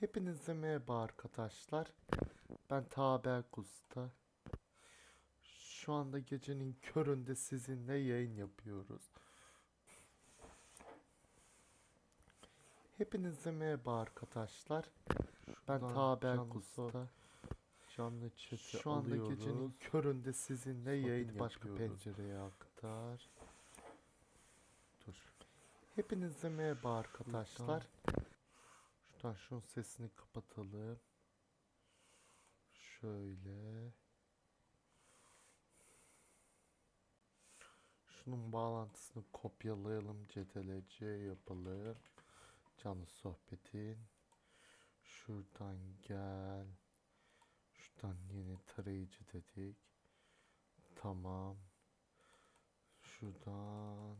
Hepinize merhaba arkadaşlar. Ben Taberk Usta. Şu anda gecenin köründe sizinle yayın yapıyoruz. Hepinize merhaba arkadaşlar. Ben Şuradan Taberk canlı chat'i Şu anda alıyoruz. gecenin köründe sizinle yayın Sohbeti başka yapıyoruz. pencereye aktar. Dur. Hepinize merhaba arkadaşlar. Şuradan şunun sesini kapatalım. Şöyle. Şunun bağlantısını kopyalayalım. CTRL-C yapalım. Canlı sohbetin. Şuradan gel. Şuradan yeni tarayıcı dedik. Tamam. Şuradan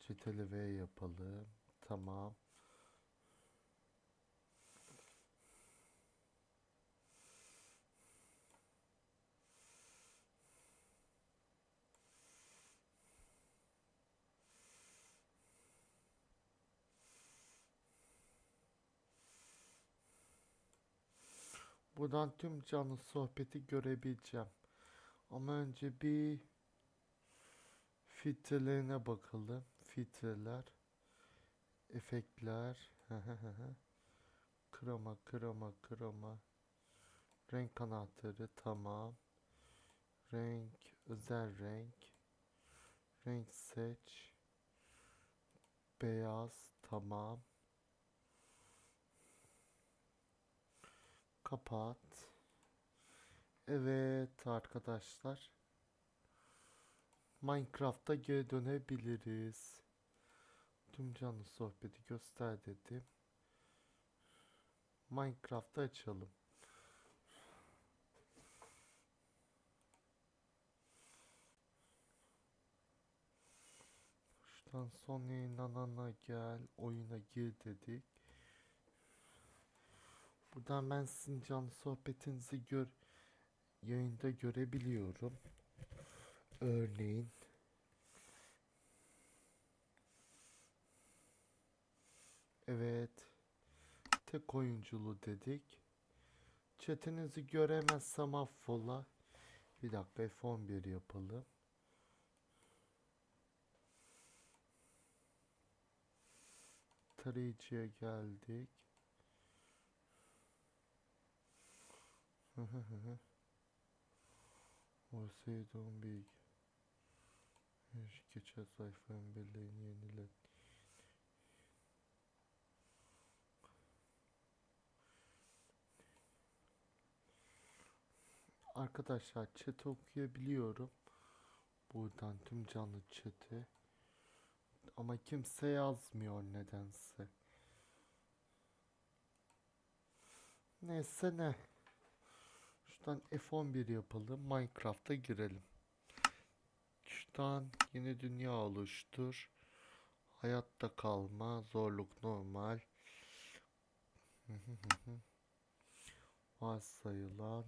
CTRL-V yapalım. Tamam. Buradan tüm canlı sohbeti görebileceğim. Ama önce bir filtrelerine bakalım. Filtreler, efektler, kroma, kroma, kroma, renk anahtarı tamam. Renk, özel renk, renk seç, beyaz tamam. Kapat. Evet arkadaşlar. Minecraft'a geri dönebiliriz. Tüm canlı sohbeti göster dedim. Minecraft'ı açalım. Şuradan son yayınlanana gel, oyuna gir dedik. Buradan ben sizin canlı sohbetinizi gör yayında görebiliyorum. Örneğin Evet. Tek oyunculu dedik. Chatinizi göremezsem affola. Bir dakika F11 yapalım. Tarayıcıya geldik. Varsayılan bilgi. Geçen sayfanın belleğini yenile. Arkadaşlar chat okuyabiliyorum. Buradan tüm canlı chat'i. Ama kimse yazmıyor nedense. Neyse ne. Şuradan F11 yapalım. Minecraft'a girelim. Şuradan yeni dünya oluştur. Hayatta kalma. Zorluk normal. Varsayılan.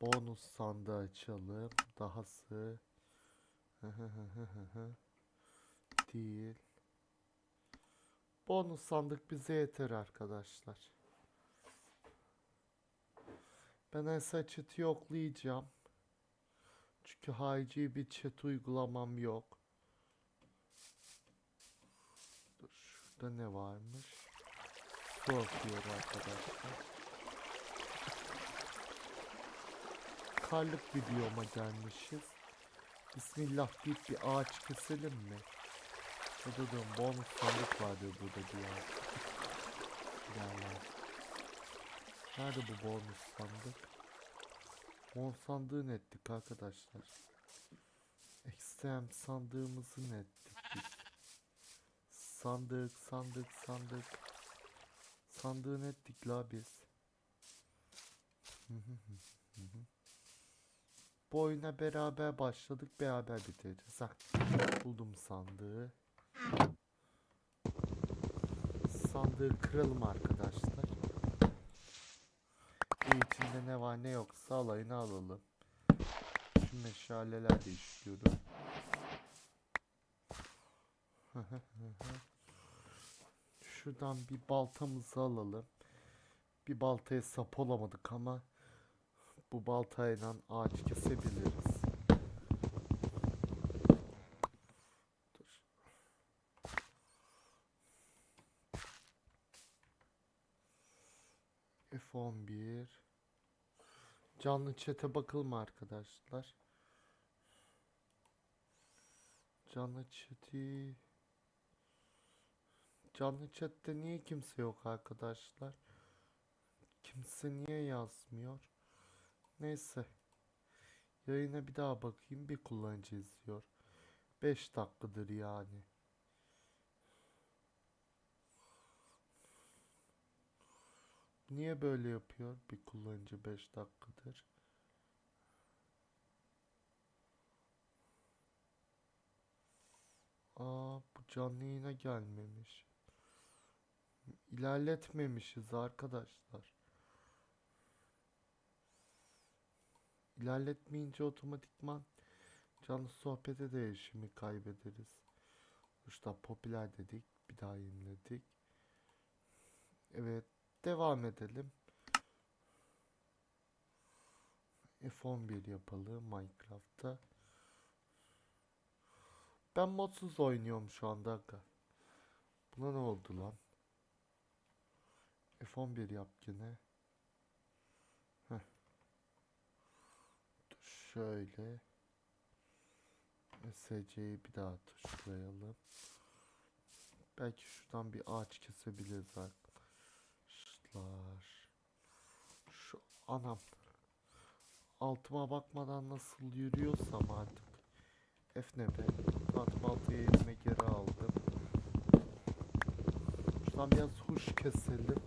Bonus sandığı açalım. Dahası. Değil. Bonus sandık bize yeter arkadaşlar. Ben Esa chat'i yoklayacağım. Çünkü harici bir chat uygulamam yok. Dur şurada ne varmış? Su akıyor arkadaşlar. Karlık bir biyoma gelmişiz. Bismillah deyip bir ağaç keselim mi? Ya da diyorum bonus sandık var diyor burada bir yer. Yerler. Nerede bu bonus sandık? Bonus sandığı ne ettik arkadaşlar? Extrem sandığımızı ne ettik biz? Sandık, sandık, sandık. Sandığı ne ettik la biz? Bu oyuna beraber başladık, beraber bitireceğiz. Ha, buldum sandığı. Sandığı kıralım arkadaşlar. Bu içinde ne var ne yoksa alayını alalım. Şu meşaleler de istiyorum. Şu Şuradan bir baltamızı alalım. Bir baltaya sap olamadık ama bu baltayla ağaç kesebiliriz. Dur. F11 Canlı chat'e bakalım arkadaşlar. Canlı chat'i Canlı chat'te niye kimse yok arkadaşlar? Kimse niye yazmıyor? Neyse. Yayına bir daha bakayım. Bir kullanıcı izliyor. 5 dakikadır yani. Niye böyle yapıyor bir kullanıcı 5 dakikadır? Aa bu canlı yayına gelmemiş. İlerletmemişiz arkadaşlar. İlerletmeyince otomatikman canlı sohbete de erişimi kaybederiz. İşte popüler dedik. Bir daha yeniledik. Evet. Devam edelim. F11 yapalım Minecraft'ta. Ben modsuz oynuyorum şu anda. Buna ne oldu lan? F11 yap gene. Heh. Şöyle. SC'yi bir daha tuşlayalım. Belki şuradan bir ağaç kesebiliriz arkadaşlar. Şu anam. Altıma bakmadan nasıl yürüyorsam artık. F ne be? Tahta baltayı elime geri aldım. Şuradan biraz huş keselim.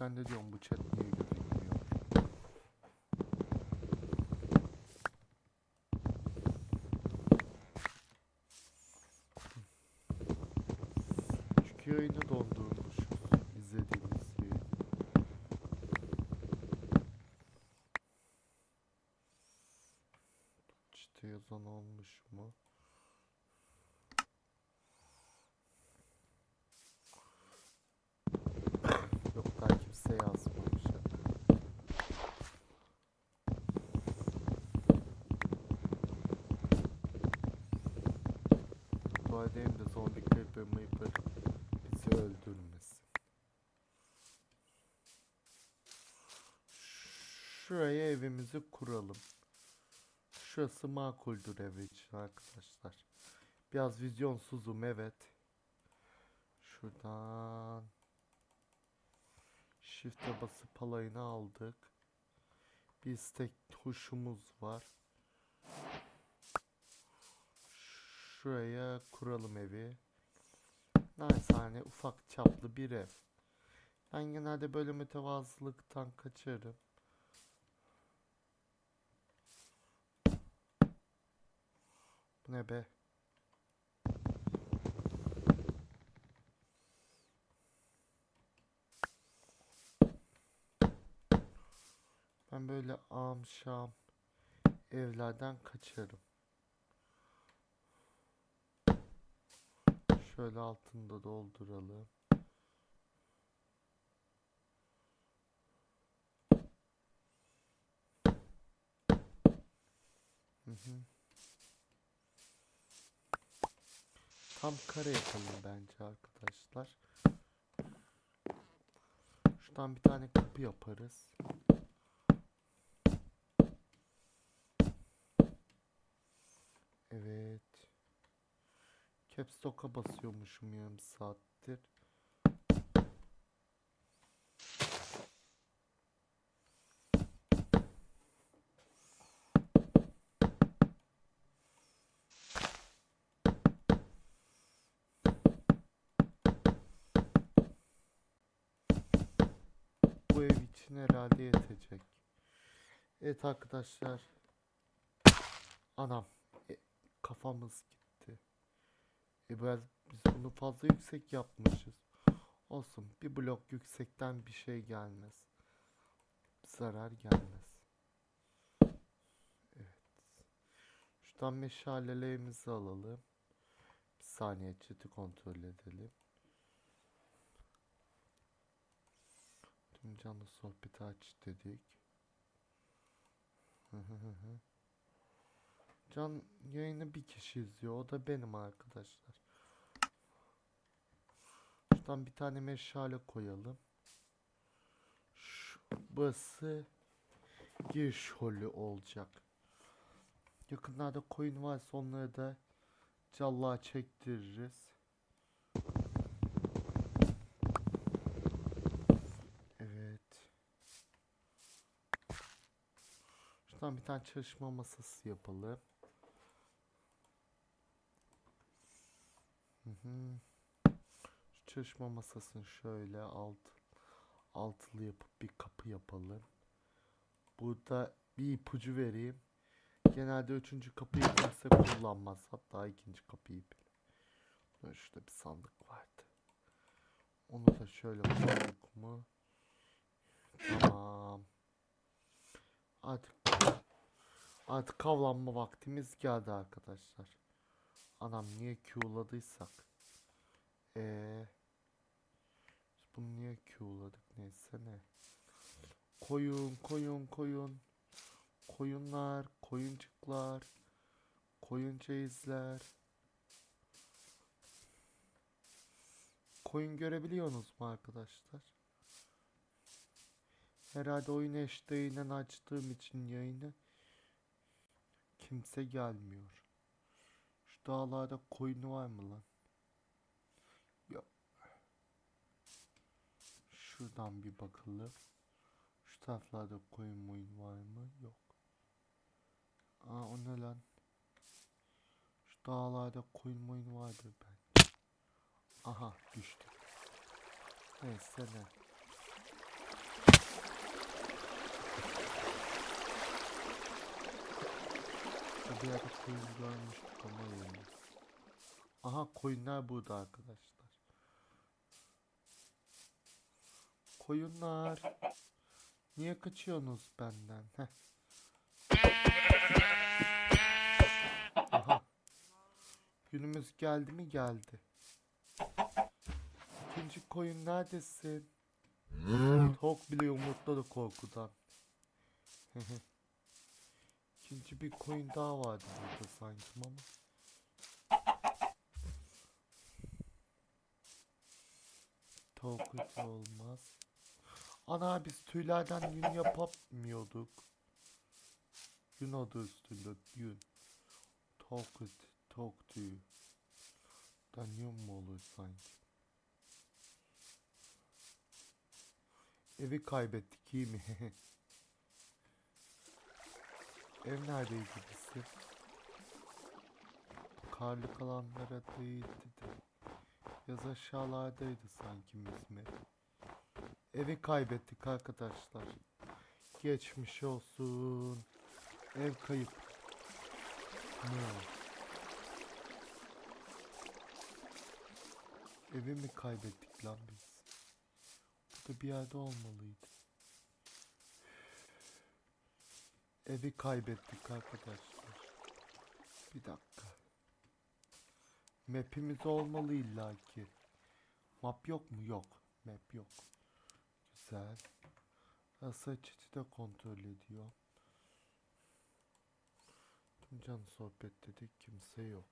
Ben de diyorum bu chat niye? Çünkü yayını dondurmuşuz. izlediğimiz yayını. İşte yazan olmuş mu? Yok daha kimse yazmamış. Dua edeyim de zombi creeper meeper bizi öldürmesin. Şuraya evimizi kuralım. Şurası makuldür ev arkadaşlar. Biraz vizyonsuzum evet. Şuradan Shift'e basıp palayını aldık. Bir istek tuşumuz var. Şuraya kuralım evi. Naçizane ufak çaplı bir ev. Ben genelde böyle mütevazılıktan kaçarım. Bu ne be? Ben böyle amşam evlerden kaçarım. Şöyle altında dolduralım. Hı hı. Tam kare yapalım bence arkadaşlar. Şuradan bir tane kapı yaparız. Evet. Caps Lock'a basıyormuşum yarım saattir. Bu ev için herhalde yetecek. Evet arkadaşlar. Anam. e, kafamız gitti. E biraz biz bunu fazla yüksek yapmışız. Olsun. Bir blok yüksekten bir şey gelmez. Zarar gelmez. Evet. Şuradan meşalelerimizi alalım. saniye chat'i kontrol edelim. Canlı sohbeti aç dedik. Can yayını bir kişi izliyor. O da benim arkadaşlar. Şuradan bir tane meşale koyalım. Şu, burası giriş holü olacak. Yakınlarda koyun varsa onları da callığa çektiririz. Evet. Şuradan bir tane çalışma masası yapalım. Hı hı. Şu çalışma masasını şöyle alt altılı yapıp bir kapı yapalım. Burada bir ipucu vereyim. Genelde üçüncü kapıyı kimse kullanmaz. Hatta ikinci kapıyı bile. Şurada bir sandık vardı. Onu da şöyle koyduk mu? Tamam. Artık artık avlanma vaktimiz geldi arkadaşlar. Anam niye Q'ladıysak. Eee bunu niye Q'ladık neyse ne. Koyun koyun koyun. Koyunlar, koyuncuklar, koyun çeyizler. Koyun görebiliyorsunuz mu arkadaşlar? Herhalde oyun eşdeğiyle açtığım için yayını kimse gelmiyor. Şu dağlarda koyunu var mı lan? Yok. Şuradan bir bakalım. Şu taraflarda koyun moyun var mı? Yok. Aa o ne lan? Şu dağlarda koyun moyun vardır bence. Aha düştü. Neyse ne. Bir yerde koyun görmüştük ama yalnız. Aha koyunlar burada arkadaşlar. Koyunlar. Niye kaçıyorsunuz benden? Heh. Aha. Günümüz geldi mi geldi. İkinci koyun neredesin? Tok bile yumurtladı korkudan. İkinci bir koyun daha vardı burada sanki ama. Tavuk olmaz. Ana biz tüylerden yün yapamıyorduk. Yün adı üstünde yün. Tavuk eti, tavuk tüyü. Dan yün olur sanki? Evi kaybettik iyi mi? Ev neredeydi bizim? Karlı kalanlara değildi de. Yaz aşağılardaydı sanki bizim ev. Evi kaybettik arkadaşlar. Geçmiş olsun. Ev kayıp. Ne? Evi mi kaybettik lan biz? Burada bir yerde olmalıydı. Evi kaybettik arkadaşlar. Bir dakika. Map'imiz olmalı illaki. Map yok mu? Yok. Map yok. Güzel. Asa chat'i de kontrol ediyor. Tüm can sohbet dedik. Kimse yok.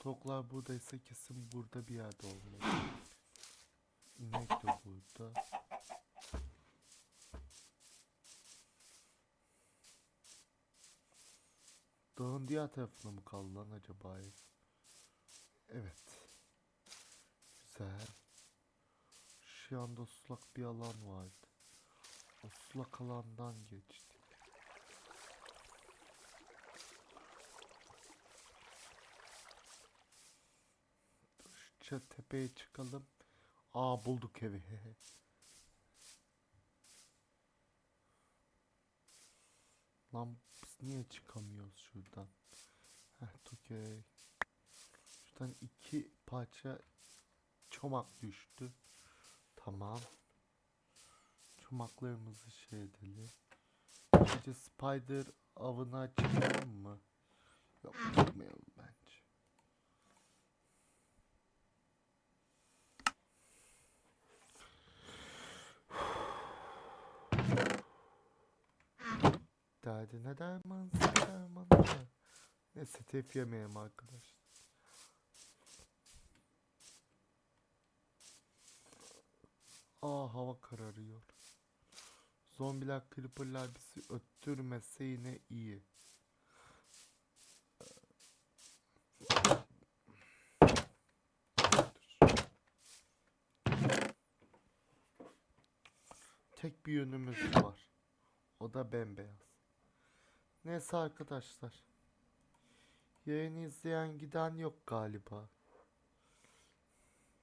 Toklar buradaysa kesin burada bir yerde olmalı. İnek de burada. Dağın diğer tarafına mı kaldı lan acaba ev? Evet. Güzel. Şu anda sulak bir alan vardı. O sulak alandan geçtik. Dur, Şu tepeye çıkalım. Aa bulduk evi. Lan biz niye çıkamıyoruz şuradan? Heh okey. Şuradan iki parça çomak düştü. Tamam. Çomaklarımızı şey edelim. Önce spider avına çıkalım mı? Yok çıkmayalım derdine derman derman. Neyse tef yemeyelim arkadaşlar. Aa hava kararıyor. Zombiler creeperlar bizi öttürmese yine iyi. Tek bir yönümüz var. O da bembeyaz. Neyse arkadaşlar. Yayını izleyen giden yok galiba.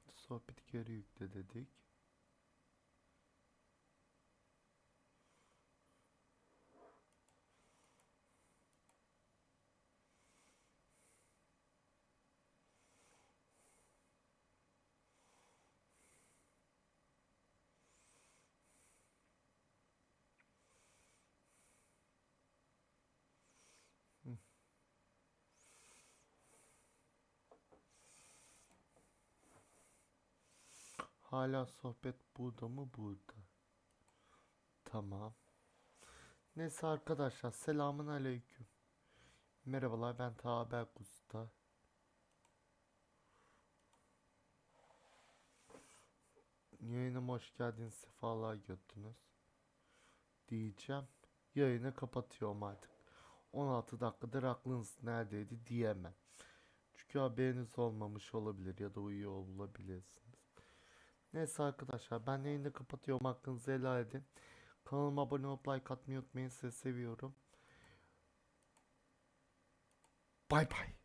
Sohbeti geri yükle dedik. Hala sohbet burada mı burada? Tamam. Neyse arkadaşlar selamun aleyküm. Merhabalar ben Taber Usta. Yayınıma hoş geldiniz sefalar göttünüz. Diyeceğim. Yayını kapatıyorum artık. 16 dakikadır aklınız neredeydi diyemem. Çünkü haberiniz olmamış olabilir ya da uyuyor olabilirsiniz. Neyse arkadaşlar ben yayını kapatıyorum hakkınızı helal edin. Kanalıma abone olup like atmayı unutmayın sizi seviyorum. Bay bay.